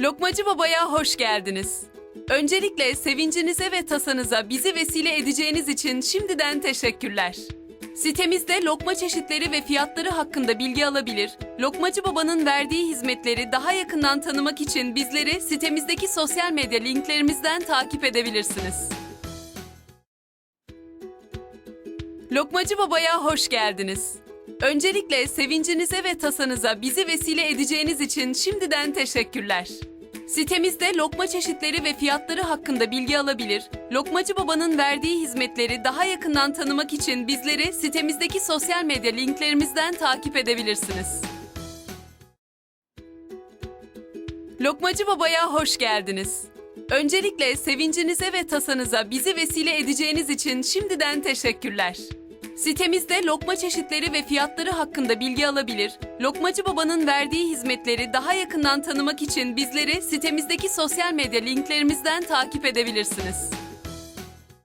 Lokmacı Baba'ya hoş geldiniz. Öncelikle sevincinize ve tasanıza bizi vesile edeceğiniz için şimdiden teşekkürler. Sitemizde lokma çeşitleri ve fiyatları hakkında bilgi alabilir, Lokmacı Baba'nın verdiği hizmetleri daha yakından tanımak için bizleri sitemizdeki sosyal medya linklerimizden takip edebilirsiniz. Lokmacı Baba'ya hoş geldiniz. Öncelikle sevincinize ve tasanıza bizi vesile edeceğiniz için şimdiden teşekkürler. Sitemizde lokma çeşitleri ve fiyatları hakkında bilgi alabilir, Lokmacı Baba'nın verdiği hizmetleri daha yakından tanımak için bizleri sitemizdeki sosyal medya linklerimizden takip edebilirsiniz. Lokmacı Baba'ya hoş geldiniz. Öncelikle sevincinize ve tasanıza bizi vesile edeceğiniz için şimdiden teşekkürler. Sitemizde lokma çeşitleri ve fiyatları hakkında bilgi alabilir, Lokmacı Baba'nın verdiği hizmetleri daha yakından tanımak için bizleri sitemizdeki sosyal medya linklerimizden takip edebilirsiniz.